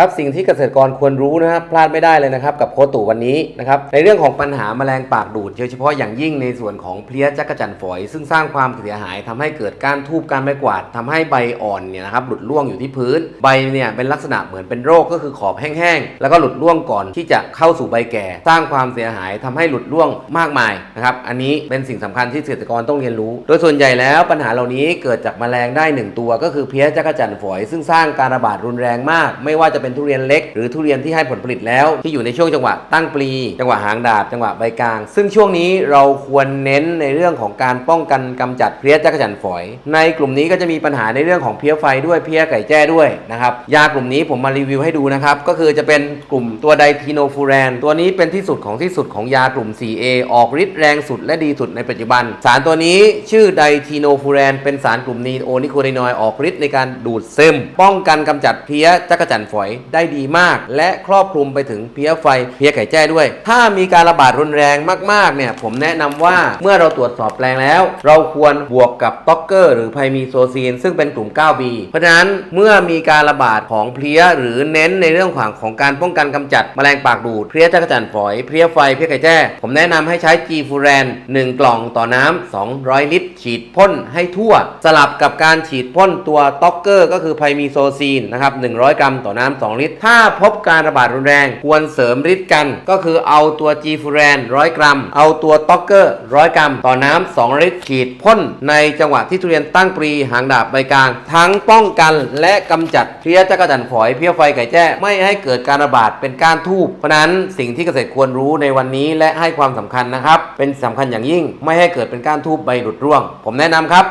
ครับสิ่งที่เกษตรกรควรรู้นะครับพลาดไม่ได้เลยนะครับกับโคตู่วันนี้นะครับในเรื่องของปัญหาแมลงปากดูดโดยเฉพาะอย่างยิ่งในส่วนของเพลี้ยจักรจันฝอย ซึ่งสร้างความเสียหายทำให้เกิดการทูบการไม้กวาดทำให้ใบอ่อนเนี่ยนะครับหลุดร่วงอยู่ที่พื้น ใบเนี่ยเป็นลักษณะเหมือนเป็นโรคก็คือขอบแห้งๆแล้วก็หลุดร่วงก่อนที่จะเข้าสู่ใบแก่ สร้างความเสียหายทำให้หลุดร่วงมากมายนะครับอันนี้เป็นสิ่งสำคัญที่เกษตรกรต้องเรียนรู้ โดยส่วนใหญ่แล้วปัญหาเหล่านี้เกิดจากแมลงได้หนึ่งตัว ก็คือเพลี้ยจักรจันฝอย ซึ่งสร้างการระบาดรุนแรงมาก ไม่ว่าจะเป็นทุเรียนเล็ก หรือทุเรียนที่ให้ผลผลิตแล้ว ที่อยู่ในช่วงจังหวะตั้งปลี จังหวะหางดาบ จังหวะใบกลาง ซึ่งช่วงนี้เราควรเน้นในเรื่องของการป้องกันกำจัดเพลี้ยจักรจันฝอย ในกลุ่มนี้ก็จะมีปัญหาในเรื่องของเพลี้ยไฟด้วยเพลี้ยไก่แจ้ด้วยนะครับยากลุ่มนี้ผมมารีวิวให้ดูนะครับก็คือจะเป็นกลุ่มตัวไดทีโนฟูแรนตัวนี้เป็นที่สุดของที่สุดของยากลุ่ม 4A ออกฤทธิ์แรงสุดและดีสุดในปัจจุบัน สารตัวนี้ชื่อไดทีโนฟูแรนเป็นสารกลุ่มนีโอนิโคตินอยออกฤทธิ์ในการดูดซึม ป้องกันกำจัดเพลี้ยจักรจันฝอยได้ดีมาก และครอบคลุมไปถึงเพลี้ยไฟเพลี้ยไก่แจ้ด้วย ถ้ามีการระบาดรุนแรงมากๆเนี่ยผมแนะนำว่าเมื่อเราตรวจสอบแปลงแล้ว เราควรบวกกับต็อกเกอร์หรือไพมีโซซีน ซึ่งเป็นกลุ่ม 9B เพราะฉะนั้นเมื่อมีการระบาดของเพลี้ยหรือเน้นในเรื่องของของการป้องกันกำจัดแมลงปากดูดเพลี้ยจักรจันทร์ฝอยเพลี้ยไฟเพลี้ยไก่แจ้ ผมแนะนำให้ใช้ G ฟูแรน1 กล่องต่อน้ำ200 ลิตร ฉีดพ่นให้ทั่ว สลับกับการฉีดพ่นตัวต็อกเกอร์ก็คือไพมีโซซีนนะครับ100 กรัมต่อน้ำ2 ลิตร ถ้าพบการระบาดรุนแรงควรเสริมฤทธิ์กัน ก็คือเอาตัว G ฟูแรน100 กรัม เอาตัวต็อกเกอร์ 100 กรัม ต่อน้ำ 2 ลิตรฉีดพ่นในจังหวะที่ทุเรียนตั้งปรีหางดาบใบกลาง ทั้งป้องกันและกำจัดเพลี้ยจักรจันฝอยเพี้ยไฟไก่แจ้ไม่ให้เกิดการระบาดเป็นก้านทูบเพราะฉะนั้นสิ่งที่เกษตรควรรู้ในวันนี้และให้ความสำคัญนะครับ เป็นสำคัญอย่างยิ่งไม่ให้เกิดเป็นก้านทูบใบหลุดร่วง ผมแนะนำครับ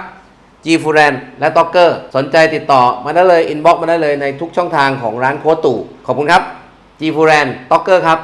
G f u r a n และต็อกเกอร์สนใจติดต่อมาได้เลยอินบ็อกมาได้เลยในทุกช่องทางของร้านโคตู่ขอบคุณครับ G f u r a n ต็อกเกอร์ครับ